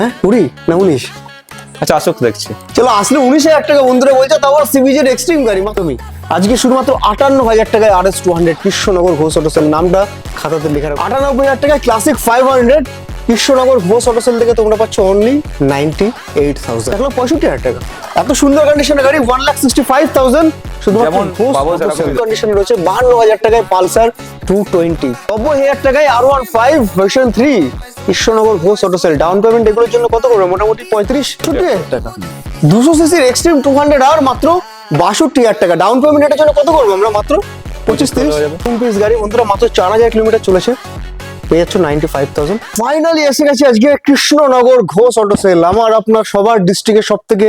হ্যাঁ কুড়ি না উনিশ? আচ্ছা আসুক দেখছি। চলো আসলে উনিশ হাজার টাকা বন্ধুরা বলছে তাও সিবিজের এক্সট্রিম গাড়ি তুমি। আজকে শুধুমাত্র আটান্ন হাজার টাকায় R S two hundred Krishnanagar Ghosh auto sale নামটা খাতাতে লেখা আটানব্বই হাজার টাকায় classic five hundred Krishnanagar Ghosh auto sale থেকে তোমরা পাচ্ছ অনলি নাইনটি এইট থাউজেন্ড এক লাখ পঁয়ষট্টি হাজার টাকা। এত সুন্দর কন্ডিশনের গাড়ি one lakh sixty five thousand শুধুমাত্র। কন্ডিশন রয়েছে বাহান্ন হাজার টাকায় পালসার টু টোয়েন্টি নব্বই হাজার টাকায় R one five version three Krishnanagar Ghosh auto sale. Down payment এগুলোর জন্য কত করবে মোটামুটি পঁয়ত্রিশ টাকা। দুশো সিসির এক্সট্রিম টু হান্ড্রেড আর মাত্র বাষট্টি হাজার টাকা। ডাউন পেমেন্ট এটার জন্য কত করব আমরা? মাত্র পঁচিশ তিরিশ? পিস গাড়ি বন্ধুরা মাত্র চার হাজার কিলোমিটার চলেছে। পেয়ে যাচ্ছ নাইনটি ফাইভ থাউজেন্ড ফাইনালি এসে গেছে আজকে কৃষ্ণনগর ঘোষ অটো সেল। আমার আপনার সবার ডিস্ট্রিক্টের সব থেকে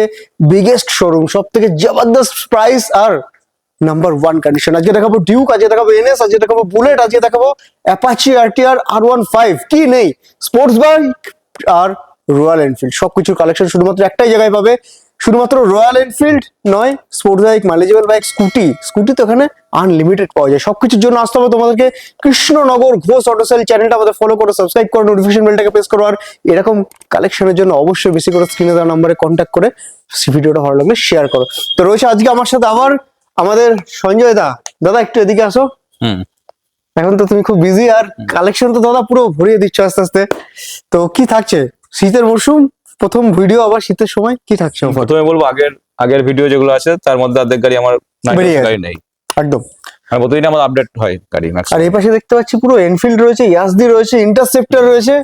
বিগেস্ট শোরুম সব থেকে জবরদস্ত প্রাইস আর নাম্বার ওয়ান কন্ডিশন আজকে দেখাবো ডিউক আজকে দেখাবো এনএস আজকে দেখাবো বুলেট আজকে দেখাবো Apache RTR R one five কি নেই? স্পোর্টস বাইক আর রয়্যাল এনফিল্ড সবকিছুর কালেকশন শুধুমাত্র একটাই জায়গায় পাবে। শুধুমাত্র রয়্যাল এনফিল্ড নয় sports bike mileageable bike scooty scooty তো এখানে আনলিমিটেড পাওয়া যায়। সবকিছুর জন্য আসতে হবে তোমাদেরকে কৃষ্ণনগর ঘোষ অটো সেল চ্যানেলটা আমাদের ফলো করো সাবস্ক্রাইব করো নোটিফিকেশন বেলটাকে প্রেস করো। আর এরকম কালেকশনের জন্য অবশ্যই বেশি করে স্ক্রিনে দেওয়া নাম্বারে কন্ট্যাক্ট করে ভিডিওটা ভালো লাগলে শেয়ার করো। তো রয়েছে আজকে আমার সাথে আবার আমাদের সঞ্জয় দা দাদা একটু এদিকে আসো। এখন তো তুমি খুব বিজি আর কালেকশন তো দাদা পুরো ভরিয়ে দিচ্ছ আস্তে আস্তে। তো কি থাকছে? শীতের মরশুম প্রথম ভিডিও আবার শীতের সময় কি থাকছে প্রথমে বলব আগের আগের ভিডিও যেগুলো আছে তার মধ্যে অর্ধেক গাড়ি আমার গাড়ি নেই। একদম। আর প্রতিদিন আমার আপডেট হয় গাড়ি আর। এই পাশে দেখতে পাচ্ছি পুরো এনফিল্ড রয়েছে ইয়াসদি রয়েছে ইন্টারসেপ্টার রয়েছে।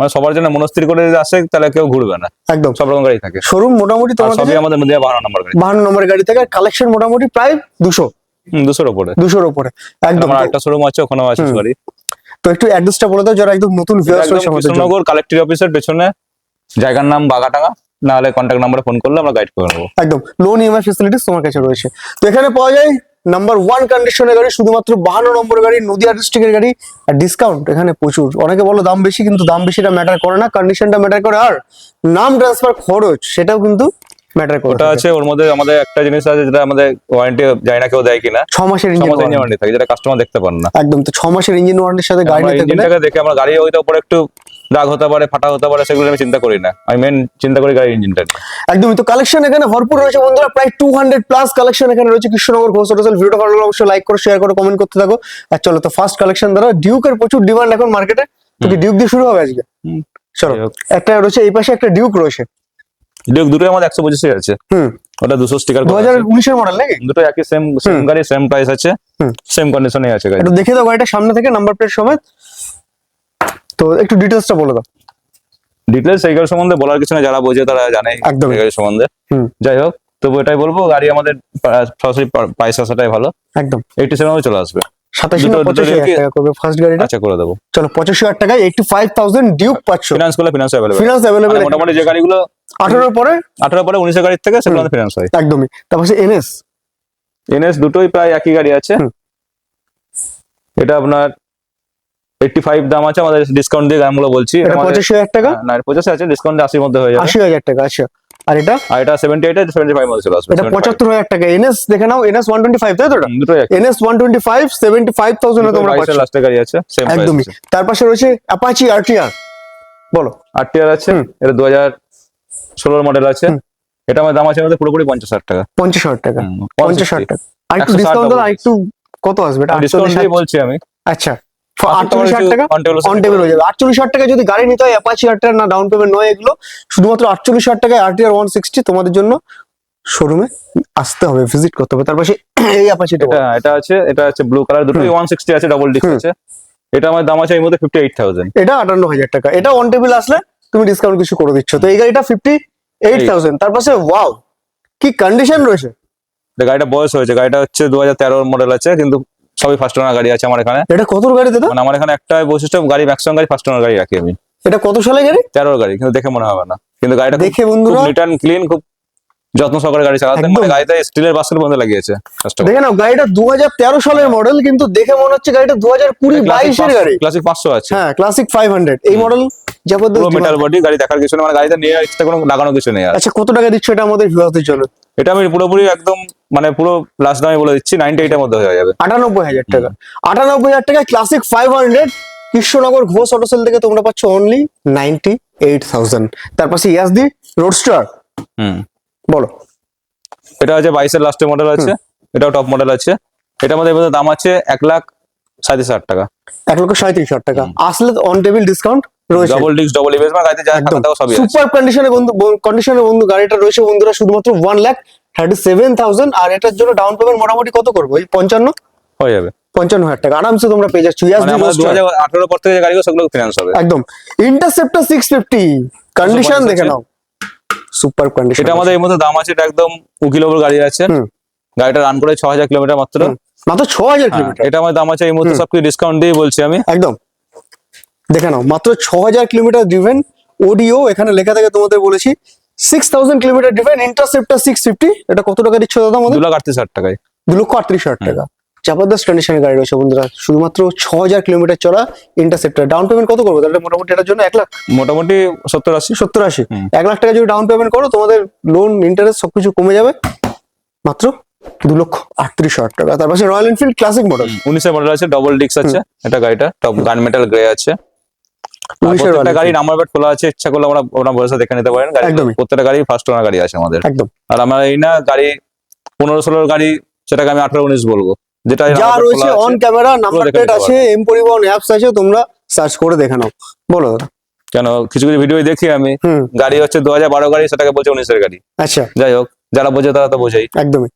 মানে সবার জন্য মনস্থির করে যদি আসে তাহলে কেউ ঘুরবে না। একদম। সব রকম গাড়ি থাকে। শোরুম মোটামুটি তোমার সবই আমাদের মধ্যে বাহান্ন নম্বর গাড়ি বাহান্ন নম্বরের গাড়ি থেকে। কালেকশন মোটামুটি প্রায় দুশো। দুশোর উপরে দুশোর উপরে একদম। একটা শোরুম আছে ওখানেও আছে গাড়ি। তো একটু অ্যাড্রেসটা বলে দাও যারা একদম নতুন ভিউয়ার্স রয়েছে আমাদের কৃষ্ণনগর কালেক্টর অফিসের পেছনে জায়গার নাম বাগাটাঙ্গা। না হলে কন্ট্যাক্ট নাম্বারে ফোন করলে আমরা গাইড করে নেব। একদম। লোন ইএমআই ফেসিলিটিস তোমার কাছে রয়েছে। তো এখানে পাওয়া যায় নাম্বার ওয়ান কন্ডিশনের গাড়ি শুধুমাত্র বাহান্ন নম্বরের গাড়ি নদিয়া ডিস্ট্রিক্টের গাড়ি আর ডিসকাউন্ট এখানে প্রচুর। অনেকে বলো দাম বেশি কিন্তু দাম বেশিটা ম্যাটার করে না। কন্ডিশনটা ম্যাটার করে আর নাম ট্রান্সফার খরচ সেটাও কিন্তু ম্যাটার করে ওটা আছে ওর মধ্যে আমাদের একটা জিনিস আছে যেটা আমাদের ওয়ারেন্টি যায় না কেউ দেয় কিনা। ছ মাসের ইঞ্জিন ওয়ারেন্টি থাকে যেটা কাস্টমার দেখতে পান না। একদম তো ছ মাসের ইঞ্জিন ওয়ারেন্টির সাথে গাড়ি নিতে গেলে দেখে আমরা গাড়ি হয়তো উপরে একটু দাগ হতে পারে ফাটা হতে পারে সেগুলো আমি চিন্তা করি না। আমি মেন চিন্তা করি গাড়ির ইঞ্জিনটা একদমই। তো কালেকশন এখানে ভরপুর রয়েছে বন্ধুরা প্রায় টু হান্ড্রেড প্লাস কালেকশন এখানে রয়েছে। কৃষ্ণনগর ঘোষ হোটেল ভিডিওটা ভালো লাগলে অবশ্যই লাইক করো শেয়ার করো কমেন্ট করতে থাকো। আর চলো তো ফার্স্ট কালেকশন দ্বারা ডিউকের প্রচুর ডিমান্ড এখন মার্কেটে তো ডিউক দিয়ে শুরু হবে আজকে। চলো। একটা রয়েছে এই পাশে একটা ডিউক রয়েছে। ডিউক দুটোই আমাদের একশো পঁচিশে আছে। হুম। ওটা দুশো স্টিকার দু হাজার উনিশের মডেল নাকি? দুটো একই সেম সেম গাড়ি সেম প্রাইস আছে। সেম কন্ডিশনে আছে গাড়ি একটু দেখে দাও গাড়িটা সামনে থেকে নাম্বার প্লেট সমেত। তো একটু ডিটেলসটা বলে দাও। ডিটেলস এই গাড়ি সম্বন্ধে বলার কিছু না যারা বোঝে তারা জানে একদমই। এই গাড়ি সম্বন্ধে। যাই হোক তবু এটাই বলব গাড়ি আমাদের সরাসরি প্রাইস আসাটাই ভালো। একদম। এইটি সেভেন চলে আসবে। সাতাশি পঁচাশি হাজার টাকা করবে ফার্স্ট গাড়িটা। আচ্ছা করে দেবো। চলো পঁচাশি হাজার টাকায় ফাইভ থাউজেন্ড পাচ্ছ ফিনান্স করলে ফিনান্স অ্যাভেলেবল ফিনান্স অ্যাভেলেবেল মোটামুটি যে গাড়িগুলো পরে? আঠারো পরে উনিশের গাড়ির থেকে সেগুলো ফিনান্স হয়। একদমই। তারপর এনএস এনএস দুটোই প্রায় একই গাড়ি আছে। এটা আপনার এইটটি ফাইভ দাম আছে আমাদের ডিসকাউন্ট দিয়ে দামগুলো বলছি। এটা এটা পঁচাশি হাজার টাকা? না পঁচাশি আছে ডিসকাউন্ট আশির মধ্যে হয়ে যাবে। আশি হাজার টাকা আচ্ছা। আর এটা? আর এটা সেভেন্টি এইট সেভেন্টি ফাইভ মধ্যে চলে আসবে এটা 75 পঁচাত্তর হাজার টাকা এনএস দেখে নাও এনএস ওয়ান টোয়েন্টি ফাইভ তাই তো হুম, দুটোই NS one twenty five seventy five thousand তোমরা পাচ্ছ। লাস্টের গাড়ি আছে সেম একদমই। তার পাশে রয়েছে অ্যাপাচি আরটিআর বলো। আরটিআর আছে এটা দু হাজার ষোলোর মডেল আছে। এটা আমার দাম আছে আমাদের পুরোপুরি পঞ্চাশ হাজার টাকা। পঞ্চাশ টাকা। হুম, পঞ্চাশ হাজার টাকা। আর একটু ডিসকাউন্ট দাও double একটু কত আসবে? এটা ডিসকাউন্ট বলছি আমি। আচ্ছা। আটচল্লিশ হাজার টাকা অন টেবিল হয়ে যাবে। আটচল্লিশ হাজার টাকা যদি গাড়ি নিতে হয় অ্যাপাচি আরটিআর না ডাউন পেমেন্ট নয় এগুলো। শুধুমাত্র আটচল্লিশ হাজার টাকায় আরটিআর ওয়ান সিক্সটি তোমাদের জন্য শোরুমে আসতে হবে ভিজিট করতে হবে। তার পাশে এই অ্যাপাচিটা এটা এটা আছে এটা আছে ব্লু কালার দুটোই ওয়ান সিক্সটি আছে ডাবল ডিস্ক আছে। এটা আমার দাম আছে এই মধ্যে ফিফটি এইট থাউজেন্ড এটা আটান্ন হাজার টাকা। এটা অন টেবিল আসলে তুমি ডিসকাউন্ট কিছু করে দিচ্ছ। তো এই গাড়িটা ফিফটি এইট থাউজেন্ড তার পাশে ওয়াও কি কন্ডিশন রয়েছে। গাড়িটা বয়স হয়েছে। গাড়িটা হচ্ছে দু হাজার মডেল আছে কিন্তু সবই ফার্স্ট ওনার গাড়ি আছে আমার এখানে। এটা কত গাড়ি দাদা? মানে আমার এখানে একটা বৈশিষ্ট্য গাড়ি ম্যাক্সিমাম গাড়ি ফার্স্ট ওনার গাড়ি রাখি আমি। এটা কত সালে গাড়ি? তেরোর গাড়ি কিন্তু দেখে মনে হবে না। কিন্তু গাড়িটা দেখে বন্ধুরা রিটার্ন ক্লিন খুব যত্ন সহকারে গাড়ি চালাতে। মানে গাড়িতে স্টিলের বাস্কেট বন্ধ লাগিয়েছে দেখে নাও গাড়িটা দু হাজার তেরো সালের মডেল কিন্তু দেখে মনে হচ্ছে গাড়িটা দু হাজার কুড়ি বাইশের গাড়ি। ক্লাসিক পাঁচশো আছে। হ্যাঁ ক্লাসিক ফাইভ হান্ড্রেড এই মডেল জবরদস্ত মেটাল বডি গাড়ি দেখার কিছু মানে গাড়িতে নিয়ে এক্সট্রা কোনো লাগানো কিছু নেই আর। আচ্ছা কত টাকা দিচ্ছ এটা আমাদের ভিউয়ারদের জন্য? এটা আমি পুরোপুরি একদম মানে পুরো দামে বলে দিচ্ছি মধ্যে হয়ে যাবে। আটানব্বই হাজার টাকা। টাকায় classic five hundred Krishnanagar Ghosh auto sale থেকে তোমরা পাচ্ছ অনলি নাইনটি এইট থাউজেন্ড তার পাশে ইয়াসদি রোডস্টার হুম। বলো। এটা হচ্ছে বাইশের লাস্টের মডেল আছে এটাও টপ মডেল আছে। এটা আমাদের দাম আছে এক লাখ সাঁত্রিশ হাজার টাকা। এক লক্ষ সাঁত্রিশ হাজার টাকা। আসলে অন টেবিল ডিসকাউন্ট রয়েছে। ডবল ডিস্ক ডবল ইভেস মানে গাড়িতে যা থাকা সবই সুপার কন্ডিশনে বন্ধু কন্ডিশনে বন্ধু গাড়িটা রয়েছে বন্ধুরা শুধুমাত্র লাখ আর এটার জন্য ডাউন পেমেন্ট মোটামুটি কত করব? হয়ে যাবে। পঞ্চান্ন হাজার টাকা। আরামসে তোমরা পেয়ে যাচ্ছ। ইয়াস মানে দু হাজার আঠারো পর থেকে যে গাড়িগুলো সেগুলো ফিনান্স হবে। একদম। ইন্টারসেপ্টার সিক্স ফিফটি কন্ডিশন দেখে নাও। সুপার কন্ডিশন এটা আমাদের এই মধ্যে দাম আছে এটা একদম উকিলবর গাড়ি আছে। গাড়িটা রান করে ছ হাজার কিলোমিটার মাত্র। মাত্র ছ হাজার হ্যাঁ, কিলোমিটার। এটা আমার দাম আছে এই মুহূর্তে সবকিছু ডিসকাউন্ট দিয়ে বলছি আমি। একদম। দেখে নাও মাত্র ছ হাজার কিলোমিটার ড্রিভেন ওডিও এখানে লেখা থাকে তোমাদের বলেছি। Six thousand kilometre driven Interceptor six fifty এটা কত টাকা দিচ্ছ দাদা আমাদের? দু লাখ আটত্রিশ হাজার টাকায়। দু লক্ষ আটত্রিশ হাজার টাকা। জবরদস্ত কন্ডিশনের গাড়ি রয়েছে বন্ধুরা শুধুমাত্র ছ হাজার কিলোমিটার চলা ইন্টারসেপ্টার ডাউন পেমেন্ট কত করব? তাহলে মোটামুটি এটার জন্য এক লাখ? মোটামুটি সত্তর আশি। সত্তর আশি। এক লাখ টাকা যদি ডাউন পেমেন্ট করো তোমাদের লোন ইন্টারেস্ট সবকিছু কমে যাবে। মাত্র দু লক্ষ আটত্রিশ হাজার টাকা। তার পাশে রয়্যাল এনফিল্ড ক্লাসিক মডেল উনিশের মডেল আছে ডবল ডিস্ক আছে এটা গাড়িটা টপ গান মেটাল গ্রে আছে। প্রত্যেকটা গাড়ি নাম্বার প্লেট খোলা আছে ইচ্ছা করলে আমরা ওনার বয়সে দেখে নিতে পারেন গাড়ি একদমই। প্রত্যেকটা গাড়ি ফার্স্ট ওনার গাড়ি আছে আমাদের। একদম। আর আমরা এই না গাড়ি পনেরো ষোলোর গাড়ি সেটাকে আমি আঠারো উনিশ বলব। যেটা যা রয়েছে অন ক্যামেরা নাম্বার প্লেট আছে এম পরিবহন অ্যাপস আছে তোমরা সার্চ করে দেখে নাও। বলো দাদা। কেন? কিছু কিছু ভিডিও দেখি আমি। গাড়ি হচ্ছে দু হাজার বারো গাড়ি সেটাকে বলছে উনিশের গাড়ি। আচ্ছা। যাই হোক যারা বোঝে তারা তো বোঝেই। একদমই।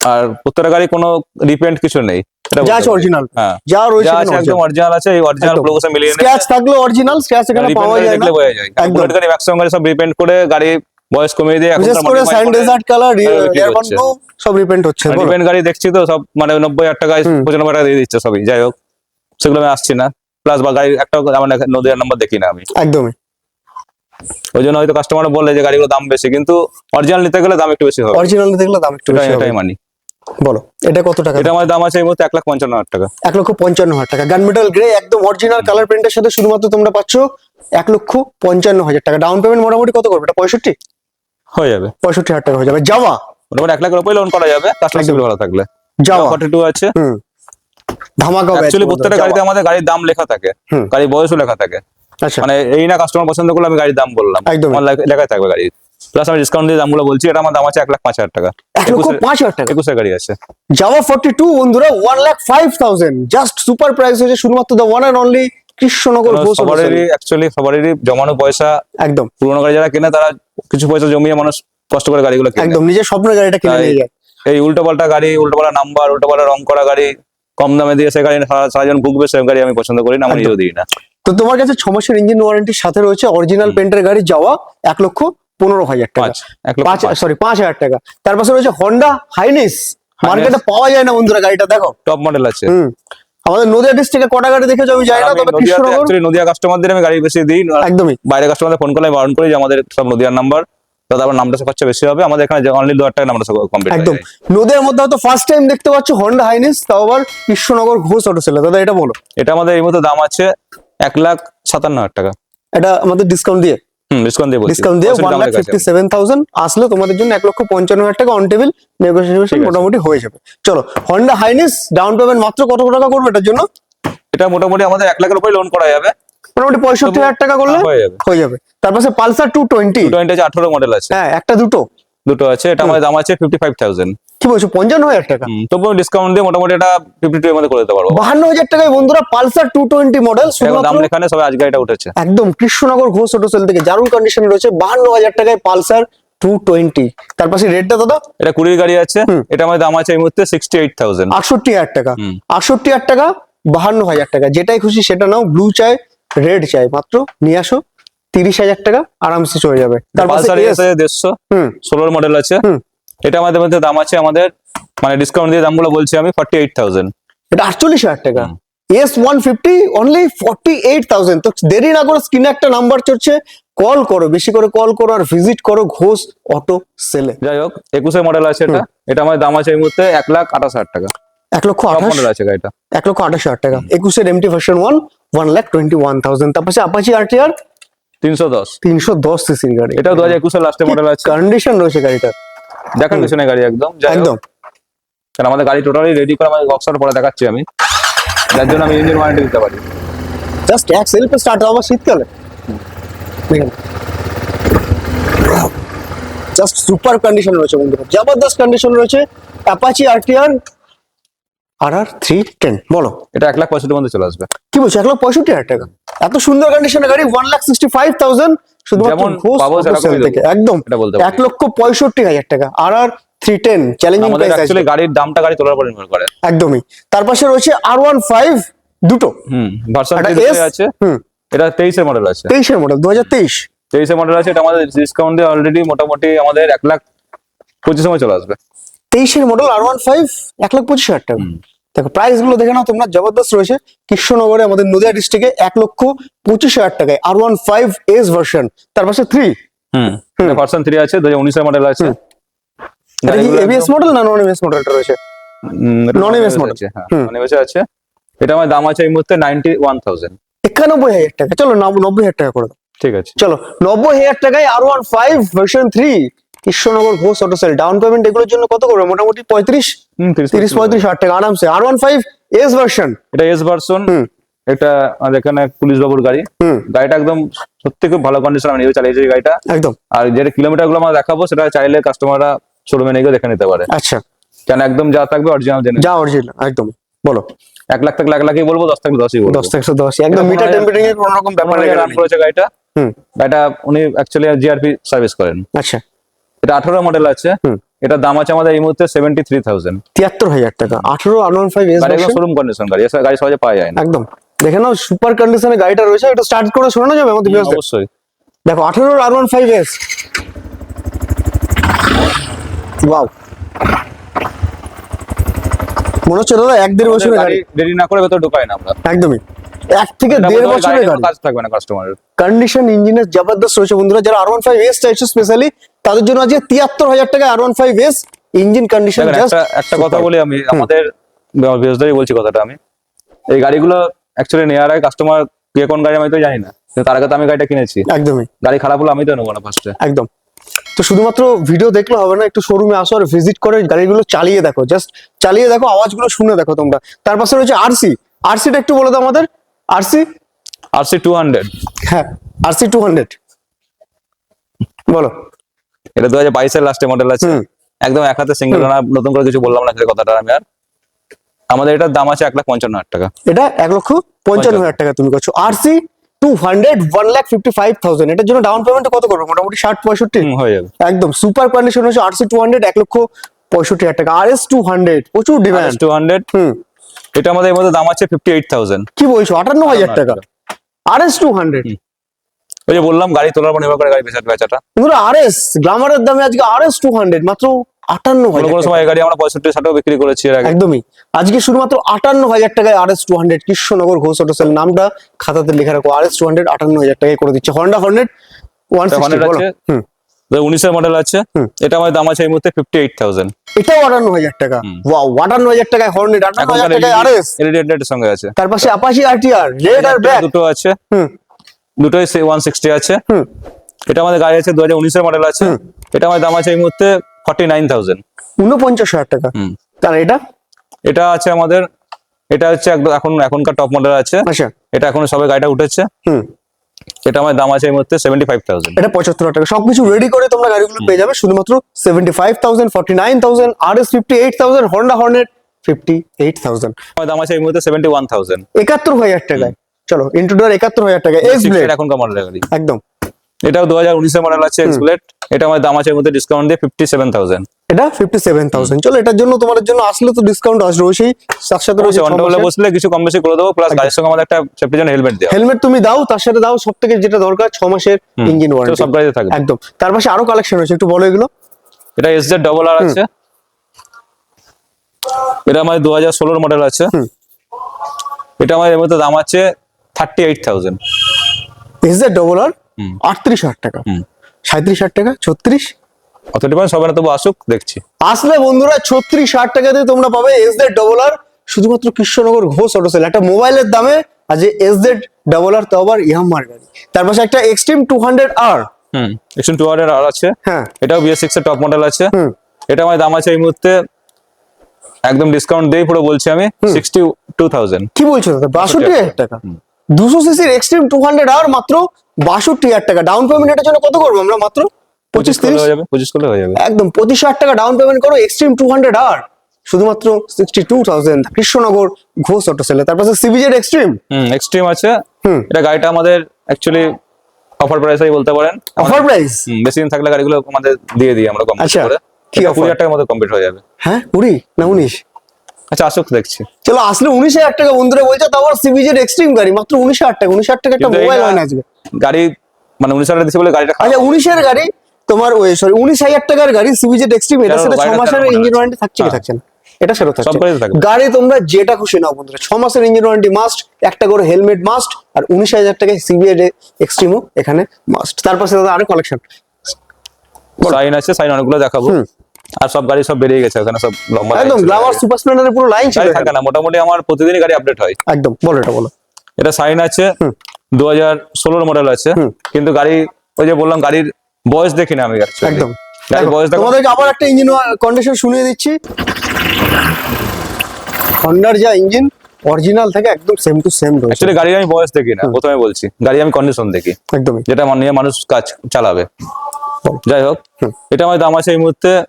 আর প্রত্যেকটা গাড়ি কোনো রিপেন্ট কিছু নেই যা আছে অরিজিনাল হ্যাঁ। যা রয়েছে একদম অরিজিনাল আছে এই অরিজিনাল একদম। ব্লগসে মিলিয়ে স্ক্র্যাচ থাকলে অরিজিনাল স্ক্র্যাচ এখানে পাওয়া যায় না। দেখলে একদম। গাড়ি ম্যাক্সিমাম গাড়ি সব রিপেন্ট করে গাড়ি বয়স কমিয়ে দিয়ে এখন করে স্যান্ড ডেজার্ট কালার হ্যাঁ, বিক্রি সব রিপেন্ট হচ্ছে রিপেন্ট গাড়ি দেখছি তো সব মানে নব্বই হাজার টাকায় হুম। পঁচানব্বই টাকা দিয়ে দিচ্ছে সবই যাই হোক। সেগুলো আমি আসছি না। প্লাস বা গাড়ি একটা আমার নদীয়ার নাম্বার দেখি না আমি। একদমই। ওই জন্য হয়তো কাস্টমার বলে যে গাড়িগুলো দাম বেশি কিন্তু অরিজিনাল নিতে গেলে দাম একটু বেশি হবে। অরিজিনাল দেখলে দাম একটু বেশি হবে। এটাই মানি। বলো এটা কত টাকা? এটা আমার দাম আছে এই মুহূর্তে এক লাখ পঞ্চান্ন হাজার টাকা। এক লক্ষ পঞ্চান্ন হাজার টাকা। গান মেটাল গ্রে একদম অরিজিনাল কালার প্রিন্টের সাথে শুধুমাত্র তোমরা পাচ্ছ এক লক্ষ পঞ্চান্ন হাজার টাকা। ডাউন পেমেন্ট মোটামুটি কত করবে? এটা পঁয়ষট্টি? হয়ে যাবে। পঁয়ষট্টি হাজার টাকা হয়ে যাবে। যাওয়া মোটামুটি এক লাখের উপরে লোন করা যাবে। কাস্টমার একদম। ভালো থাকলে। যাওয়া ফর্টি টু আছে। ধামাকা অ্যাকচুয়ালি প্রত্যেকটা গাড়িতে আমাদের গাড়ির দাম লেখা থাকে। গাড়ির বয়সও লেখা থাকে। আচ্ছা। মানে এই না কাস্টমার পছন্দ করলে আমি গাড়ির দাম বললাম। একদমই। আমার লেখা- থাকবে গাড়ি প্লাস আমি ডিসকাউন্ট দিয়ে দামগুলো বলছি এটা আমার দাম আছে এক লাখ পাঁচ হাজার টাকা। এক লক্ষ পাঁচ হাজার টাকা। একুশের গাড়ি আছে। যাওয়া ফর্টি টু বন্ধুরা one lakh five thousand just super price হয়েছে শুধুমাত্র the one and only Krishnanagar সবারই অ্যাকচুয়ালি সবারই জমানো পয়সা একদম। পুরোনো গাড়ি যারা কেনে তারা কিছু পয়সা জমিয়ে মানুষ কষ্ট করে গাড়িগুলো কেনে। একদম নিজের স্বপ্নের গাড়িটা কিনে নিয়ে যায়। এই উল্টো পাল্টা গাড়ি উল্টো পাল্টা নাম্বার উল্টো পাল্টা রং করা গাড়ি কম দামে দিয়ে সে গাড়ি সারা- সারাজন ভুগবে সে গাড়ি আমি পছন্দ করি না আমি নিজেও দিই না। তো তোমার কাছে ছ মাসের ইঞ্জিন ওয়ারেন্টির সাথে রয়েছে অরিজিনাল পেন্টের গাড়ি যাওয়া এক লক্ষ। পনেরো হাজার টাকা। সরি পাঁচ হাজার টাকা। তার পাশে রয়েছে হন্ডা হাইনেস মার্কেটে পাওয়া যায় না বন্ধুরা গাড়িটা দেখো। টপ মডেল আছে। আমাদের নদিয়া ডিস্ট্রিক্টে কটা গাড়ি দেখেছ আমি জানি না তবে কৃষ্ণনগর। নদিয়া কাস্টমারদের আমি গাড়ি বেশি দিই একদমই। বাইরে কাস্টমারদের ফোন করলে আমি বারণ করি যে আমাদের সব নদিয়ার নাম্বার দাদা আবার নামটা খরচা বেশি হবে। আমাদের এখানে অনলি দু হাজার টাকা নাম্বার কমপ্লিট একদম। নদিয়ার মধ্যে হয়তো ফার্স্ট টাইম দেখতে পাচ্ছ হন্ডা হাইনেস তাও আবার কৃষ্ণনগর ঘোষ অটো সেলে দাদা এটা বলো। এটা আমাদের এই মতো দাম আছে এক লাখ সাতান্ন হাজার টাকা। এটা আমাদের ডিসকাউন্ট দিয়ে। ডিসকাউন্ট দিয়ে ডিসকাউন্ট দিয়ে one lakh fifty seven thousand আসলে তোমাদের জন্য এক লক্ষ পঞ্চান্ন হাজার টাকা অন টেবিল নেগোসিয়েশন মোটামুটি হয়ে যাবে। চলো হন্ডা হাইনেস ডাউন পেমেন্ট মাত্র কত টাকা করবে এটার জন্য? এটা মোটামুটি আমাদের এক লাখের উপরে লোন করা যাবে। মোটামুটি পঁয়ষট্টি হাজার টাকা করলে হয়ে যাবে। হয়ে তারপরে পালসার টু টোয়েন্টি টোয়েন্টি আঠারো মডেল আছে। হ্যাঁ একটা দুটো। দুটো আছে এটা আমাদের দাম আছে ফিফটি ফাইভ থাউজেন্ড কি বলছো পঞ্চান্ন হাজার টাকা? তবুও ডিসকাউন্ট দিয়ে মোটামুটি এটা ফিফটি টু এর মধ্যে করে দিতে পারব। বাহান্ন হাজার টাকায় বন্ধুরা পালসার টু টোয়েন্টি মডেল দাম এখানে সবাই আজকে এটা উঠেছে। একদম কৃষ্ণনগর ঘোষ অটো সেল থেকে দারুণ কন্ডিশনে রয়েছে বাহান্ন হাজার টাকায় পালসার টু টোয়েন্টি তার পাশে রেটটা দাদা? এটা কুড়ির গাড়ি আছে এটা আমাদের দাম আছে এই মুহূর্তে সিক্সটি এইট থাউজেন্ড আটষট্টি হাজার টাকা। আটষট্টি হাজার টাকা বাহান্ন হাজার টাকা। যেটাই খুশি সেটা নাও ব্লু চাই রেড চাই। মাত্র নিয়ে আসো। তিরিশ হাজার টাকা আরামসে চলে যাবে। দেড়শো। ষোলোর মডেল আছে। এটা আমাদের মধ্যে দাম আছে আমাদের মানে ডিসকাউন্ট দিয়ে দামগুলো বলছি আমি ফর্টি এইট থাউজেন্ড এটা আটচল্লিশ হাজার টাকা। S one fifty only forty eight thousand তো দেরি না করে স্ক্রিনে একটা নাম্বার চলছে কল করো বেশি করে কল করো আর ভিজিট করো ঘোষ অটো সেলে যাই হোক একুশের মডেল আছে এটা। এটা আমাদের দাম আছে এই মুহূর্তে এক লাখ আঠাশ হাজার টাকা। এক লক্ষ আঠাশ? মডেল আছে গাড়িটা এক লক্ষ আঠাশ হাজার টাকা। একুশের MT version one one lakh twenty one thousand তার পাশে আপাচি আরটিআর তিনশো দশ। তিনশো দশ সিসির গাড়ি। এটাও দু হাজার একুশের লাস্টের মডেল আছে। কন্ডিশন রয়েছে গাড়িটার দেখার পিছনে গাড়ি একদম একদম। কারণ আমাদের গাড়ি টোটালি রেডি করে আমাদের বক্সার পরে দেখাচ্ছি আমি। যার জন্য আমি ইঞ্জিন ওয়ারেন্টি দিতে পারি। জাস্ট এক সেলফে স্টার্ট আবার শীতকালে। জাস্ট সুপার কন্ডিশন রয়েছে বন্ধুরা। জবরদস্ত কন্ডিশন রয়েছে। Apache RTR R R three ten বলো। এটা এক লাখ পঁয়ষট্টির মধ্যে চলে আসবে। কি বলছো? এক লাখ পঁয়ষট্টি হাজার টাকা। এত সুন্দর কন্ডিশনের গাড়ি one lakh sixty five thousand শুধুমাত্র একদম। এক লক্ষ পঁয়ষট্টি হাজার টাকা। R R three ten challenging price গাড়ির দামটা গাড়ি তোলার উপর নির্ভর করে। একদমই। তার পাশে রয়েছে আর ওয়ান ফাইভ দুটো। হুম ভার্সন আছে। হুম। এটা তেইশের মডেল আছে। তেইশের মডেল দু হাজার তেইশ। তেইশের মডেল আছে এটা আমাদের ডিসকাউন্ট দিয়ে অলরেডি মোটামুটি আমাদের এক লাখ পঁচিশ সময় চলে আসবে। তেইশের মডেল আর ওয়ান ফাইভ এক লাখ পঁচিশ হাজার টাকা। দেখো প্রাইসগুলো দেখে নাও তোমরা জবরদস্ত রয়েছে। কৃষ্ণনগরে আমাদের নদিয়া ডিস্ট্রিক্টে এক লক্ষ পঁচিশ হাজার টাকায় R one five S version তার পাশে থ্রি হুম ভার্সন থ্রি আছে দু হাজার উনিশের মডেল আছে। এবিএস মডেল না নন এবিএস মডেলটা রয়েছে? Non-ABS non-ABS model। আছে, হ্যাঁ হুম। non-ABS আছে। এটা আমার দাম আছে এই মুহূর্তে নাইনটি ওয়ান থাউজেন্ড একানব্বই হাজার টাকা। চলো নব্বই হাজার টাকা করে দাও। ঠিক আছে। চলো নব্বই হাজার টাকায় R one five version three Krishnanagar Ghosh auto sale down payment এগুলোর জন্য কত করবে? মোটামুটি পঁয়ত্রিশ? তিরিশ পঁয়ত্রিশ হাজার টাকা আরামসে। R one five S version এটা এস ভার্সন এটা আমাদের এখানে পুলিশ বাবুর গাড়ি গাড়িটা একদম সত্যি খুব ভালো কন্ডিশন আমি নিজে চালিয়েছি গাড়িটা। একদম। আর যেটা কিলোমিটারগুলো আমরা দেখাবো সেটা চাইলে কাস্টমাররা শোরুমে নিয়ে দেখে নিতে পারে। আচ্ছা। কেন একদম যা থাকবে অরিজিনাল জেনে। যা অরিজিনাল একদম। বলো। এক লাখ থাকলে এক লাখই বলব দশ থাকলে দশই বলব। দশ থেকে দশ। একদম মিটার পনেরো টেম্পারিং এর কোনো রকম ব্যাপার রান নেই। করেছে গাড়িটা। হুম। গাড়িটা উনি অ্যাকচুয়ালি জিআরপি সার্ভিস করেন। আচ্ছা। এটা আঠারো মডেল আছে। এটার দাম আছে আমাদের এই মুহূর্তে সেভেন্টি থ্রি থাউজেন্ড তিয়াত্তর হাজার টাকা। আঠারো R one five S showroom condition গাড়ি। গাড়ি সহজে পাওয়া যায় না। একদম। দেখে নাও সুপার কন্ডিশনে গাড়িটা রয়েছে। এটা স্টার্ট করে শোনানো যাবে আমাদের অবশ্যই। দেখো আঠারো R one five S wow মনে হচ্ছে দাদা এক দেড় বছরের গাড়ি। দেরি না করে ভেতরে ঢোকাই না আমরা। একদমই। এক থেকে দেড় বছরের গাড়ি। কাজ থাকবে না কাস্টমারের কন্ডিশন ইঞ্জিনের জবরদস্ত রয়েছে বন্ধুরা যারা আর ওয়ান ফাইভ এস চাইছে স্পেশালি তাদের জন্য আজকে তিয়াত্তর হাজার টাকা R one five S engine condition একটা কথা বলি আমি আমাদের বৃহস্পতিবারই বলছি কথাটা আমি। এই গাড়িগুলো অ্যাকচুয়ালি নেওয়ার আগে কাস্টমার কে কোন গাড়ি আমি তো জানি না তার আগে তো আমি গাড়িটা কিনেছি। একদমই। গাড়ি খারাপ হলে আমি তো নেব না ফার্স্টে একদম। তো শুধুমাত্র ভিডিও দেখলে হবে না একটু শোরুমে আসো আর ভিজিট করে গাড়িগুলো চালিয়ে দেখো। জাস্ট চালিয়ে দেখো আওয়াজগুলো শুনে দেখো তোমরা। তার পাশে রয়েছে আরসি আরসিটা একটু বলে দাও আমাদের। RC R C two hundred হ্যাঁ আরসি টু হান্ড্রেড বলো। এটা দু হাজার বাইশের লাস্টে মডেল আছে। একদম এক হাতে সিঙ্গেল নতুন করে কিছু বললাম না সেই কথাটা আমি আর। আমাদের এটার দাম আছে এক লাখ পঞ্চান্ন হাজার টাকা। এটা এক লক্ষ পঞ্চান্ন হাজার টাকা তুমি করছ। RC two hundred one lakh fifty five thousand এটার জন্য ডাউন পেমেন্ট কত করবে? মোটামুটি ষাট পঁয়ষট্টি? হয়ে যাবে। একদম সুপার কন্ডিশন হচ্ছে আরসি টু হান্ড্রেড এক লক্ষ পঁয়ষট্টি হাজার টাকা। আর এস টু হান্ড্রেড প্রচুর ডিমান্ড টু হান্ড্রেড হুম। এটা আমাদের এর মধ্যে দাম আছে ফিফটি এইট থাউজেন্ড কি বলছো? আটান্ন হাজার টাকা। আর এস টু হান্ড্রেড ওই যে বললাম গাড়ি তোলার নির্ভর করে গাড়ি বেচা বেচাটা। বন্ধুরা আর এস গ্লামারের দামে আজকে আর এস টু হান্ড্রেড মাত্র আটান্ন হাজার কোনো সময় গাড়ি আমরা পঁয়ষট্টি ষাটেও বিক্রি করেছি এর আগে। একদমই। আজকে শুধুমাত্র আটান্ন হাজার টাকায় R S two hundred Krishnanagar Ghosh auto sale নামটা খাতাতে লেখা রাখো। আর এস টু হান্ড্রেড আটান্ন হাজার টাকায় করে দিচ্ছে। হন্ডা হন্ড্রেড ওয়ান হুম। উনিশের মডেল আছে। এটা আমাদের দাম আছে এই মুহূর্তে ফিফটি এইট থাউজেন্ড এটাও আটান্ন হাজার টাকা। ওয়াও আটান্ন হাজার টাকায় হর্নেট আটান্ন হাজার টাকায় আর এস হেডলাইটের সঙ্গে আছে। তার পাশে আপাশি আরটিআর রেড আর ব্ল্যাক দুটো আছে। দুটোই ওয়ান সিক্সটি আছে। এটা আমাদের গাড়ি আছে দু হাজার উনিশের মডেল আছে। এটা আমাদের দাম আছে এই মুহূর্তে ফর্টি নাইন থাউজেন্ড উনপঞ্চাশ হাজার টাকা। তার এটা? এটা আছে আমাদের এটা হচ্ছে এখন এখনকার টপ মডেল আছে। আচ্ছা। এটা এখন সবাই গাড়িটা উঠেছে। হুম। এটা আমার দাম আছে এই মুহূর্তে সেভেন্টি ফাইভ থাউজেন্ড এটা পঁচাত্তর টাকা। সবকিছু রেডি করে তোমরা গাড়িগুলো পেয়ে যাবে। শুধুমাত্র seventy five thousand forty nine thousand R S fifty eight thousand Honda Hornet fifty eight thousand আমার দাম আছে এই মুহূর্তে সেভেন্টি ওয়ান থাউজেন্ড একাত্তর হাজার টাকায় চলো ইন্টুডার একাত্তর হাজার টাকা। এক্স ব্লেড এখনকার মডেলের গাড়ি। একদম। এটাও দু হাজার উনিশের মডেল আছে এক্স বুলেট এটা আমার দাম আছে এর মধ্যে ডিসকাউন্ট দিয়ে ফিফটি সেভেন থাউজেন্ড এটা ফিফটি সেভেন থাউজেন্ড চলো এটার জন্য তোমাদের জন্য আসলে তো ডিসকাউন্ট আসবে সেই তার সাথে রয়েছে অন টেবিলে বসলে কিছু কম বেশি করে দেবো প্লাস গাড়ির সঙ্গে আমাদের একটা সেফটি জন্য হেলমেট দেওয়া। হেলমেট তুমি দাও তার সাথে দাও সব থেকে যেটা দরকার ছ মাসের ইঞ্জিন ওয়ারেন্টি সব গাড়িতে থাকবে। একদম। তার পাশে আরও কালেকশন রয়েছে একটু বলো এগুলো। এটা এস জেড ডবল আর আছে। এটা আমাদের দু হাজার ষোলোর মডেল আছে। এটা আমাদের এর মধ্যে দাম আছে thirty eight thousand S Z double R আটত্রিশ হাজার টাকা। সাঁত্রিশ হাজার টাকা ছত্রিশ? অত ডিফারেন্স হবে না তবু আসুক দেখছি। আসলে বন্ধুরা ছত্রিশ ষাট টাকাতে তোমরা পাবে এস জেড ডবল আর শুধুমাত্র কৃষ্ণনগর ঘোষ অটো সেল একটা মোবাইলের দামে আজ এস জেড ডবল আর তো আবার ইয়ামার গাড়ি তার পাশে একটা এক্সট্রিম টু হান্ড্রেড আর হুম একশো টু হান্ড্রেড আর আছে। হ্যাঁ। এটাও বিএস সিক্স এর টপ মডেল আছে। এটা আমার দাম আছে এই মুহূর্তে একদম ডিসকাউন্ট দিয়ে পুরো বলছি আমি সিক্সটি টু থাউজেন্ড কি বলছো দাদা? বাষট্টি হাজার টাকা? দুশো সিসির এক্সট্রিম টু হান্ড্রেড আর মাত্র বাষট্টি হাজার টাকা। ডাউন পেমেন্টের জন্য কত করব আমরা মাত্র? পঁচিশ তিরিশ? হয়ে যাবে পঁচিশ করলে হয়ে যাবে। একদম পঁচিশ হাজার টাকা ডাউন পেমেন্ট করো এক্সট্রিম টু হান্ড্রেড আর। শুধুমাত্র sixty two thousand Krishnanagar Ghosh auto সেলে তারপর সিবিজেড এক্সট্রিম হুম এক্সট্রিম আছে। হুম। এটা গাড়িটা আমাদের অ্যাকচুয়ালি অফার প্রাইসেই বলতে পারেন। অফার প্রাইস বেশি দিন থাকলে গাড়িগুলো আমাদের দিয়ে দিই আমরা কম আচ্ছা, করে। কি কুড়ি হাজার টাকার মধ্যে কমপ্লিট হয়ে যাবে। হ্যাঁ কুড়ি না উনিশ? আচ্ছা আসুক দেখছি। চলো আসলে উনিশ হাজার টাকা বন্ধুরা বলছে তারপর সিবিজেড এক্সট্রিম গাড়ি মাত্র উনিশ হাজার টাকা। উনিশ হাজার টাকা একটা মোবাইল হয় না আজকে। গাড়ি মানে উনিশ হাজার দিচ্ছে বলে গাড়িটা আচ্ছা উনিশের গাড়ি তোমার ওই সরি উনিশ হাজার টাকার গাড়ি সিবিজেড এক্সট্রিম এটা সেটা ছ মাসের ইঞ্জিন ওয়ারেন্টি থাকছে কি হ্যাঁ। থাকছে না এটা সেটা থাকছে। গাড়ি তোমরা যেটা খুশি নাও বন্ধুরা ছ মাসের ইঞ্জিন ওয়ারেন্টি মাস্ট একটা করে হেলমেট মাস্ট আর উনিশ হাজার টাকায় সিবিএড এক্সট্রিমও এখানে মাস্ট তারপর সেটা আরও কালেকশন। সাইন আছে সাইন অনেকগুলো দেখাবো। আর সব গাড়ি সব বেরিয়ে গেছে ওখানে সব লম্বা একদম গ্লামার সুপার স্প্লেন্ডারের পুরো লাইন ছিল থাকে না মোটামুটি আমার প্রতিদিনই গাড়ি আপডেট হয়। একদম বলো এটা বলো। এটা সাইন আছে। দু হাজার ষোলোর মডেল আছে। কিন্তু গাড়ি ওই যে বললাম গাড়ির বয়স দেখি না আমি। একদম। বয়স দেখো তোমাদেরকে আবার একটা ইঞ্জিন কন্ডিশন শুনিয়ে দিচ্ছি। হন্ডার যা ইঞ্জিন অরিজিনাল থেকে একদম সেম টু সেম রয়েছে। অ্যাকচুয়ালি গাড়ি আমি বয়স দেখি না। প্রথমে বলছি গাড়ি আমি কন্ডিশন দেখি। একদমই। যেটা মান- নিয়ে মানুষ কাজ চালাবে। যাই হোক এটা আমার দাম আছে এই মুহূর্তে।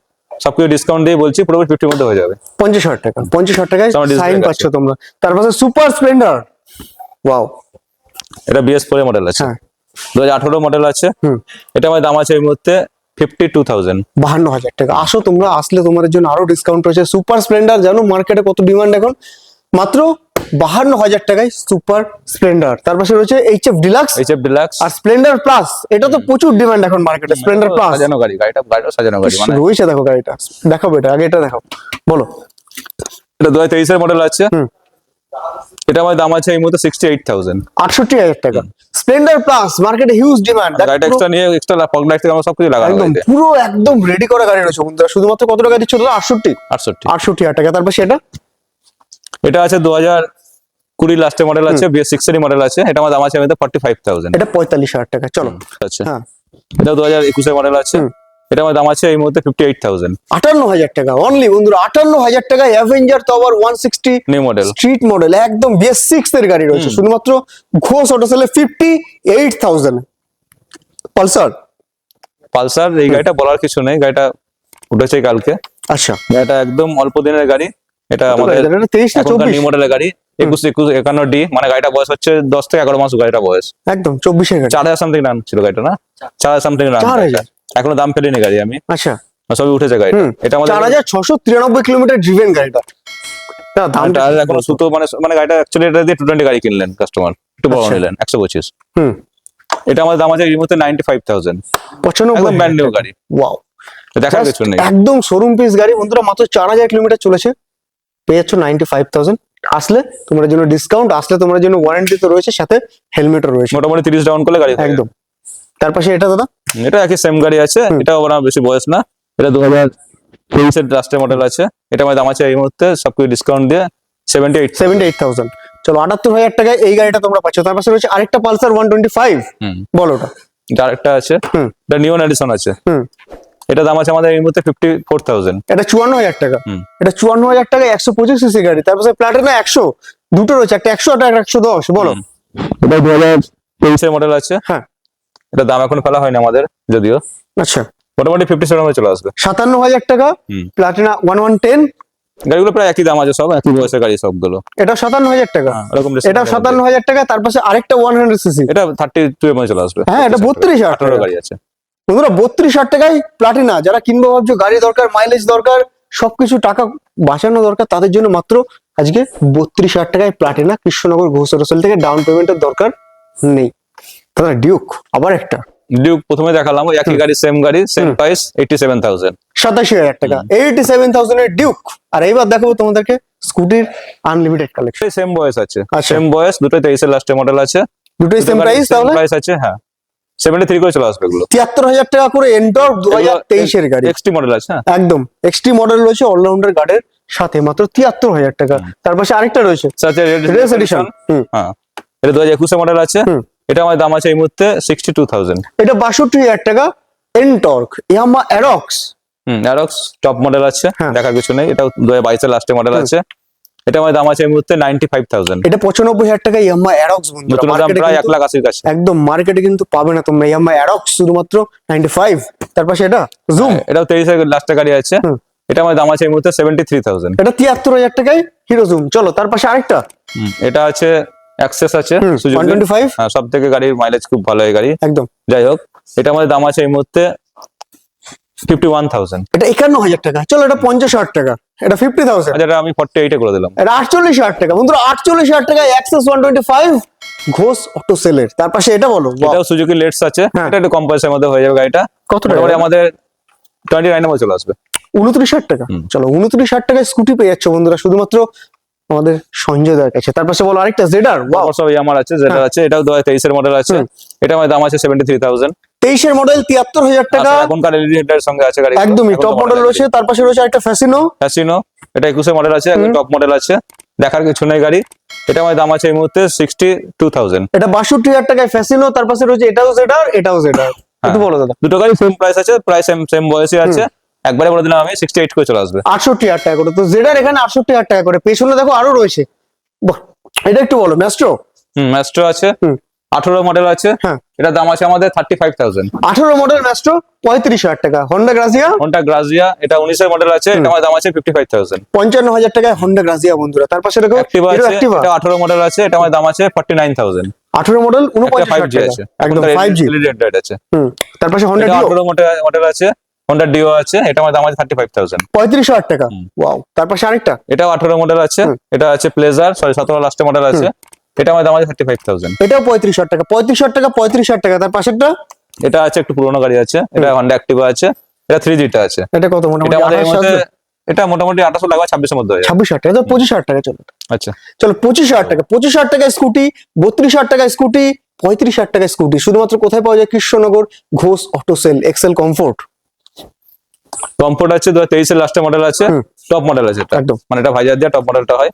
সবকিছু ডিসকাউন্ট দিয়ে বলছি পুরোপুরি ফিফটির মধ্যে হয়ে যাবে। পঞ্চাশ হাজার টাকা। পঞ্চাশ হাজার টাকায় সাইন পাচ্ছ তোমরা। তারপরে সুপার স্প্লেন্ডার ওয়াও এটা বিএস ফোর মডেল আছে। হ্যাঁ। দু হাজার আঠারো মডেল আছে। হুম। এটা আমার দাম আছে এই মুহূর্তে ফিফটি টু থাউজেন্ড বাহান্ন হাজার টাকা। আসো তোমরা আসলে তোমাদের জন্য আরও ডিসকাউন্ট রয়েছে। সুপার স্প্লেন্ডার জানো মার্কেটে কত ডিমান্ড এখন? মাত্র বাহান্ন হাজার টাকায় সুপার স্প্লেন্ডার তার পাশে রয়েছে H F deluxe H F deluxe আর স্প্লেন্ডার প্লাস এটা তো প্রচুর ডিমান্ড এখন মার্কেটে স্প্লেন্ডার প্লাস সাজানো গাড়ি গাড়িটা গাড়িটা সাজানো গাড়ি মানে রয়েছে দেখো গাড়িটা। দেখাবো এটা আগে এটা দেখাও। বলো। এটা দু হাজার তেইশের মডেল আছে। হুম। এটা আমার দাম আছে এই মুহূর্তে সিক্সটি এইট থাউজেন্ড আটষট্টি হাজার টাকা। স্প্লেন্ডার প্লাস মার্কেটে হিউজ ডিমান্ড গাড়িটা এক্সট্রা নিয়ে এক্সট্রা পক লাইট থেকে আমার সবকিছু লাগানো একদম পুরো একদম রেডি করা গাড়ি রয়েছে বন্ধুরা। শুধুমাত্র কত টাকা দিচ্ছ দাদা আটষট্টি। আটষট্টি। আটষট্টি হাজার টাকা। তারপর সেটা? এটা আছে দু হাজার কুড়ি লাস্টের মডেল আছে বিএস সিক্স মডেল আছে। এটা আমার দাম আছে ফর্টি ফাইভ থাউজেন্ড এটা পঁয়তাল্লিশ হাজার টাকা। চলো। আছে হ্যাঁ। এটা দু হাজার একুশের মডেল আছে। এটা আমার দাম আছে এই মুহূর্তে ফিফটি এইট থাউজেন্ড আটান্ন হাজার টাকা অনলি বন্ধুরা আটান্ন হাজার টাকা অ্যাভেঞ্জার তো আবার one sixty new model street model একদম বিএস সিক্স এর গাড়ি রয়েছে শুধুমাত্র ঘোষ অটো সেলে fifty eight thousand Pulsar? Pulsar এই গাড়িটা বলার কিছু নেই গাড়িটা উঠেছে কালকে। আচ্ছা। এটা একদম অল্প দিনের গাড়ি এটা আমাদের নিউ মডেলের গাড়ি একুশ একুশ একান্ন ডি মানে গাড়িটা বয়স হচ্ছে দশ থেকে এগারো মাস গাড়িটা বয়স। একদম চব্বিশের চার হাজার সামথিং রান ছিল গাড়িটা না? চার। হাজার সামথিং রান চার হাজার? এখনও দাম ফেলিনি গাড়ি আমি। আচ্ছা। সবই উঠেছে হুম। এটা আমাদের চার হাজার ছশো তিরানব্বই কিলোমিটার ড্রিভেন গাড়িটা। দামটা এখনও সুতো মানে মানে গাড়িটা অ্যাকচুয়ালি এটা দিয়ে টু টোয়েন্টি গাড়ি কিনলেন কাস্টমার একটু বড় আচ্ছা। নিলেন একশো পঁচিশ। হুম। এটা আমাদের দাম আছে এই মুহূর্তে নাইনটি ফাইভ থাউজেন্ড পঁচানব্বই। একদম ব্র্যান্ড নিউ গাড়ি। ওয়াও দেখার কিছু নেই। একদম শোরুম পিস গাড়ি। বন্ধুরা মাত্র চার হাজার কিলোমিটার চলেছে। পেয়ে যাচ্ছ নাইনটি ফাইভ থাউজেন্ড আসলে তোমার জন্য ডিসকাউন্ট আসলে তোমার জন্য ওয়ারেন্টি তো রয়েছে সাথে হেলমেটও রয়েছে। মোটামুটি তিরিশ ডাউন করলে গাড়ি একদম। তার পাশে এটা দাদা। এটা একই সেম গাড়ি আছে। এটা ওরা বেশি বয়স না। এটা দু হাজার তেইশের লাস্টের মডেল আছে। এটা আমার দাম আছে এই মুহূর্তে সবকিছু ডিসকাউন্ট দিয়ে seventy eight seventy eight thousand চলো আটাত্তর হাজার টাকায় এই গাড়িটা তোমরা পাচ্ছ। তার পাশে রয়েছে আরেকটা পালসার ওয়ান টোয়েন্টি ফাইভ বলো ওটা। আরেকটা আছে। এটা নিউ এডিশন আছে। হুম। এটা দাম আছে আমাদের এই মুহূর্তে ফিফটি ফোর থাউজেন্ড এটা চুয়ান্ন হাজার টাকা। এটা চুয়ান্ন হাজার টাকা একশো পঁচিশ সিসি গাড়ি। তার পাশে প্লাটিনা একশো। দুটো রয়েছে একটা একশো একটা একশো দশ। বলো। এটা দু হাজার তেইশের মডেল আছে। হ্যাঁ। এটা দাম এখন ফেলা হয়নি আমাদের যদিও। আচ্ছা। মোটামুটি ফিফটি সেভেন চলে আসবে। সাতান্ন হাজার টাকা প্লাটিনা ওয়ান ওয়ান টেন গাড়িগুলো প্রায় একই দাম আছে সব একই বয়সের গাড়ি সবগুলো। এটা সাতান্ন হাজার টাকা। এরকম এটা সাতান্ন হাজার টাকা তার পাশে আরেকটা ওয়ান হান্ড্রেড সিসি এটা থার্টি টু মধ্যে চলে আসবে। হ্যাঁ এটা বত্রিশ হাজার টাকা। গাড়ি আছে। বন্ধুরা বত্রিশ হাজার টাকায় প্লাটিনা যারা কিনবো ভাবছ গাড়ি দরকার মাইলেজ দরকার সবকিছু টাকা বাঁচানো দরকার তাদের জন্য মাত্র আজকে বত্রিশ হাজার টাকায় প্লাটিনা কৃষ্ণনগর ঘোষ থেকে ডাউন পেমেন্টের দরকার নেই। দাদা ডিউক আবার একটা। ডিউক প্রথমে দেখালাম ওই একই গাড়ি সেম গাড়ি same. Price eighty seven thousand সাতাশি হাজার টাকা। এইটি সেভেন থাউজেন্ডের ডিউক আর এইবার দেখাবো তোমাদেরকে স্কুটির আনলিমিটেড কালেকশন সেম বয়স আছে। আচ্ছা। সেম বয়স দুটো তেইশের লাস্টের মডেল আছে। দুটোই সেম প্রাইস তাহলে? প্রাইস আছে হ্যাঁ। সেভেন্টি থ্রি করে চলে আসবে এগুলো। তিয়াত্তর হাজার টাকা করে এন্টর দু হাজার তেইশের গাড়ি। এক্সটি মডেল আছে হ্যাঁ। একদম। এক্সট্রি মডেল রয়েছে অলরাউন্ডার গার্ডের সাথে মাত্র তিয়াত্তর হাজার টাকা। তার পাশে আরেকটা রয়েছে। রেস এডিশন হ্যাঁ। এটা দু হাজার একুশে মডেল আছে। এটা আমার দাম আছে এই মুহূর্তে সিক্সটি টু থাউজেন্ড এটা বাষট্টি হাজার টাকা এনটর্ক ইয়ামা অ্যারক্স হুম অ্যারক্স টপ মডেল আছে হ্যাঁ। দেখার কিছু নেই এটা দু হাজার বাইশের লাস্টের মডেল আছে। এটা আমাদের দাম আছে এই মুহূর্তে নাইনটি ফাইভ থাউজেন্ড এটা পঁচানব্বই হাজার টাকা ইয়াম্মা বন্ধুরা। নতুন দাম প্রায় এক লাখ আশির কাছে। একদম মার্কেটে কিন্তু পাবে না তোমরা। ইয়াম্মা অ্যাডক্স শুধুমাত্র নাইনটি ফাইভ তার পাশে এটা জুম এটাও তেইশের লাস্টের গাড়ি আছে। এটা আমাদের দাম আছে এই মুহূর্তে সেভেন্টি থ্রি থাউজেন্ড এটা তিয়াত্তর হাজার টাকায় হিরো জুম চলো তার পাশে আরেকটা। এটা আছে অ্যাক্সেস আছে সুজুকি টোয়েন্টি সব থেকে গাড়ির মাইলেজ খুব ভালো এই গাড়ি। একদম। যাই হোক এটা আমাদের দাম আছে এই মুহূর্তে ফিফটি ওয়ান থাউজেন্ড এটা একান্ন হাজার টাকা। চলো এটা পঞ্চাশ হাজার টাকা। এটা ফিফটি থাউজেন্ড যেটা আমি ফর্টি এইটে করে দিলাম। এটা আটচল্লিশ হাজার টাকা। বন্ধুরা আটচল্লিশ হাজার টাকা Access one twenty five Ghosh auto সেলের তার পাশে এটা বলো। এটাও সুজুকি লেটস আছে। হ্যাঁ। এটা একটু কম পয়সার মধ্যে হয়ে যাবে গাড়িটা। কত টাকা? আমাদের টোয়েন্টি নাইন মধ্যে চলে আসবে। উনত্রিশ হাজার টাকা। চলো উনত্রিশ হাজার টাকায় স্কুটি পেয়ে যাচ্ছ বন্ধুরা। শুধুমাত্র আমাদের সঞ্জয় দার কাছে। তার পাশে বলো আরেকটা জেডার ওয়াও সব আমার আছে যেটা আছে এটাও দু হাজার তেইশের মডেল আছে। এটা আমাদের দাম আছে সেভেন্টি থ্রি থাউজেন্ড তেইশের মডেল তিয়াত্তর হাজার টাকা। এখনকার এলইডি হেডের সঙ্গে আছে গাড়ি একদমই টপ মডেল রয়েছে। তার পাশে রয়েছে একটা ফ্যাসিনো ফ্যাসিনো এটা একুশে মডেল আছে। টপ মডেল আছে। দেখার কিছু নেই গাড়ি। এটা আমাদের দাম আছে এই মুহূর্তে সিক্সটি টু থাউজেন্ড এটা বাষট্টি হাজার টাকায় ফ্যাসিনো তার পাশে রয়েছে এটাও জেডার এটাও জেডার একটু বলো দাদা। দুটো গাড়ি সেম প্রাইস আছে প্রায় সেম সেম বয়সে আছে। একবারে বলে দিলাম আমি সিক্সটি এইট করে চলে আসবে। আটষট্টি হাজার টাকা করে। তো জেডার এখানে আটষট্টি হাজার টাকা করে। পেছনে দেখো আরও রয়েছে। এটা একটু বলো ম্যাস্ট্রো হুম ম্যাস্ট্রো আছে। হুম। আঠারো মডেল আছে। হ্যাঁ। এটার দাম আছে আমাদের থার্টি ফাইভ থাউজেন্ড আঠারো মডেল ম্যাস্ট্রো পঁয়ত্রিশ হাজার টাকা। হন্ডা গ্রাজিয়া হন্ডা গ্রাজিয়া এটা উনিশের মডেল আছে। এটা আমার দাম আছে ফিফটি ফাইভ থাউজেন্ড পঞ্চান্ন হাজার টাকায় হন্ডা গ্রাজিয়া বন্ধুরা। তার পাশে দেখো এটা আঠারো মডেল আছে এটা আমার দাম আছে ফর্টি নাইন থাউজেন্ড আঠারো মডেল উনপঞ্চাশ হাজার টাকা। একদম ফাইভ জি আছে। হুম। তার পাশে হন্ডা আঠারো মডেল আছে। হন্ডা ডিও আছে এটা আমার দাম আছে থার্টি ফাইভ থাউজেন্ড পঁয়ত্রিশ হাজার টাকা। ওয়াও তার পাশে আরেকটা? এটাও আঠারো মডেল আছে এটা আছে প্লেজার সরি সতেরো লাস্টের মডেল আছে এটা আমার দাম আছে থার্টি ফাইভ থাউজেন্ড এটাও পঁয়ত্রিশ হাজার টাকা পঁয়ত্রিশ হাজার টাকা পঁয়ত্রিশ হাজার টাকা। তার পাশেরটা? এটা আছে একটু পুরোনো গাড়ি আছে এটা হন্ডা অ্যাক্টিভা আছে এটা থ্রি জিটা আছে। এটা কত মোটামুটি এটা মোটামুটি আঠাশো লাগবে ছাব্বিশের মধ্যে ছাব্বিশ হাজার টাকা পঁচিশ হাজার টাকা চলো। আচ্ছা। চলো পঁচিশ হাজার টাকা পঁচিশ হাজার টাকায় স্কুটি বত্রিশ হাজার টাকায় স্কুটি পঁয়ত্রিশ হাজার টাকায় স্কুটি। শুধুমাত্র কোথায় পাওয়া যায় Krishnanagar Ghosh auto sale Excel comfort. Comfort আছে দু হাজার তেইশের লাস্টের মডেল আছে টপ মডেল আছে এটা। একদম। মানে এটা ভাইজার দিয়ে টপ মডেলটা হয়।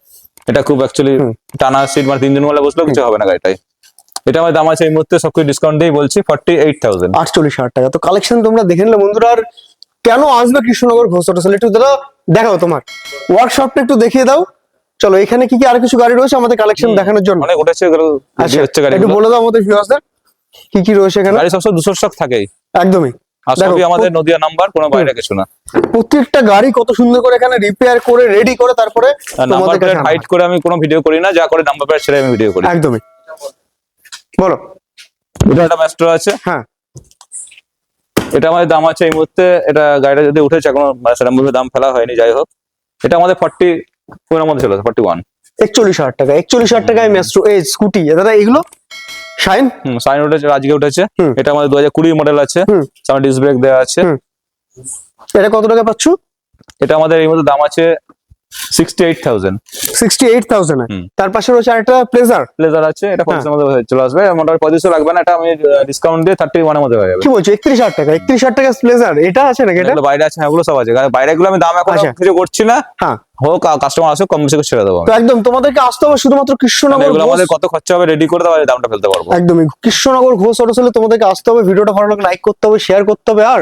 এটা খুব অ্যাকচুয়ালি টানা সিট মানে তিনজন মেলা বসলেও কিছু হবে না গাড়িটাই এটা আমার দাম আছে এই মুহূর্তে সবকিছু ডিসকাউন্ট দিয়ে বলছি ফর্টি এইট থাউজেন্ড আটচল্লিশ হাজার টাকা। তো কালেকশন তোমরা দেখে নিলে বন্ধুরা আর কেন আসবে কৃষ্ণনগর ঘোষ অটো সেল? একটু দাদা দেখাও তোমার। ওয়ার্কশপটা একটু দেখিয়ে দাও। চলো এখানে কি কি আর কিছু গাড়ি রয়েছে আমাদের কালেকশন দেখানোর জন্য? অনেক উঠেছে আচ্ছা হচ্ছে গাড়ি একটু বলে দাও আমাদের ভিউয়ার্সদের কি কি রয়েছে এখানে? গাড়ি সবসময় দুশো স্টক থাকেই। একদমই। আর সবই আমাদের নদিয়া নাম্বার কোনো বাইরে কিছু না। প্রত্যেকটা গাড়ি কত সুন্দর করে এখানে রিপেয়ার করে রেডি করে তারপরে নাম্বার প্লেট করে আমি কোনো ভিডিও করি না যা করে নাম্বার প্লেট ছেড়ে আমি ভিডিও করি। একদমই। বলো। এটা একটা ম্যাস্ট্রো আছে। হ্যাঁ। এটা আমাদের দাম আছে এই মুহূর্তে এটা গাড়িটা যদি উঠেছে এখনও মানে সেরকম ভাবে দাম ফেলা হয়নি যাই হোক। এটা আমাদের ফর্টি কোনের মধ্যে চলে ফর্টি ওয়ান একচল্লিশ হাজার টাকা একচল্লিশ হাজার টাকায় মেস্ট্রো এই স্কুটি দাদা এগুলো? শাইন সাইন উঠেছে আজকে উঠেছে। এটা আমাদের দু হাজার কুড়ি মডেল আছে সামনে ডিস ব্রেক দেওয়া আছে। এটা কত টাকা পাচ্ছ? এটা আমাদের এই মধ্যে দাম আছে sixty eight thousand sixty eight thousand তার পাশে রয়েছে আরেকটা প্লেজার প্লেজার আছে এটা পঁচিশের মধ্যে চলে আসবে। মোটামুটি পঁচিশশো লাগবে না এটা আমি ডিসকাউন্ট দিয়ে থার্টি ওয়ানের মধ্যে হয়ে যাবে। কি বলছো একত্রিশ হাজার টাকা? একত্রিশ হাজার টাকা প্লেজার এটা আছে নাকি এটা? বাইরে আছে হ্যাঁ ওগুলো সব আছে। কারণ বাইরে গুলো আমি দাম এখন আচ্ছা। কিছু করছি না। হ্যাঁ। হোক কাস্টমার আসুক কম বেশি করে ছেড়ে দেবো তো একদম তোমাদেরকে আসতে হবে শুধুমাত্র কৃষ্ণনগর এগুলো আমাদের কত খরচা হবে রেডি করে দেওয়া দামটা ফেলতে পারব। একদমই কৃষ্ণনগর ঘোষ অটো সেলে তোমাদেরকে আসতে হবে ভিডিওটা ভালো লাগলে লাইক করতে হবে শেয়ার করতে হবে আর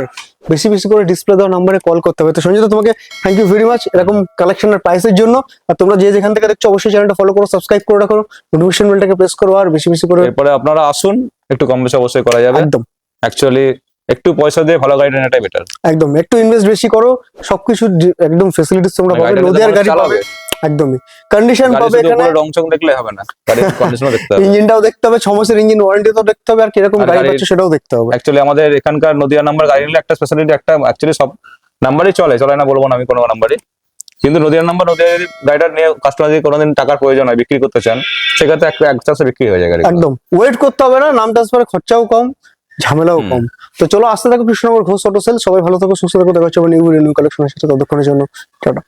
বেশি বেশি করে ডিসপ্লে দেওয়া নাম্বারে কল করতে হবে। তো সঞ্জিতা তোমাকে থ্যাংক ইউ ভেরি মাচ এরকম কালেকশনের প্রাইসের জন্য আর তোমরা যে যেখান থেকে দেখছ অবশ্যই চ্যানেলটা ফলো করো সাবস্ক্রাইব করে রাখো নোটিফিকেশন বেলটাকে প্রেস করো আর বেশি বেশি করে এরপরে আপনারা আসুন একটু কম বেশি অবশ্যই করা যাবে। একদম। অ্যাকচুয়ালি একটু পয়সা দিয়ে ভালো গাড়ি নেওয়াটাই বেটার একদম একটু ইনভেস্ট বেশি করো সবকিছু একদম ফেসিলিটিস তোমরা পাবে নদিয়ার গাড়ি পাবে একদমই। কন্ডিশন পাবে এখানে। রং চং দেখলে হবে না গাড়ির কন্ডিশনও দেখতে হবে। ইঞ্জিনটাও দেখতে হবে ছ মাসের ইঞ্জিন ওয়ারেন্টি তো দেখতে হবে আর কীরকম গাড়ি গাড়ির- সেটাও দেখতে হবে। অ্যাকচুয়ালি আমাদের এখানকার নদিয়া নাম্বার গাড়ি নিলে একটা স্পেশালিটি একটা অ্যাকচুয়ালি সব নাম্বারই চলে চলে না বলব না আমি কোনো নাম্বারই। কিন্তু নদিয়ার নাম্বার নদিয়া যদি গাড়িটা নিয়ে কাস্টমার যদি কোনোদিন টাকার প্রয়োজন হয় বিক্রি করতে চান সেক্ষেত্রে এক এক চাষে বিক্রি হয়ে যায় গাড়ি একদম। ওয়েট করতে হবে না নাম ট্রান্সফারে খরচাও কম ঝামেলাও কম। তো চলো আসতে থাকো কৃষ্ণনগর ঘোষ অটো সেল সবাই ভালো থাকো সুস্থ থাকো দেখা হচ্ছে নিউ নিউ কালেকশনের সাথে। ততক্ষণের জন্য টাটা।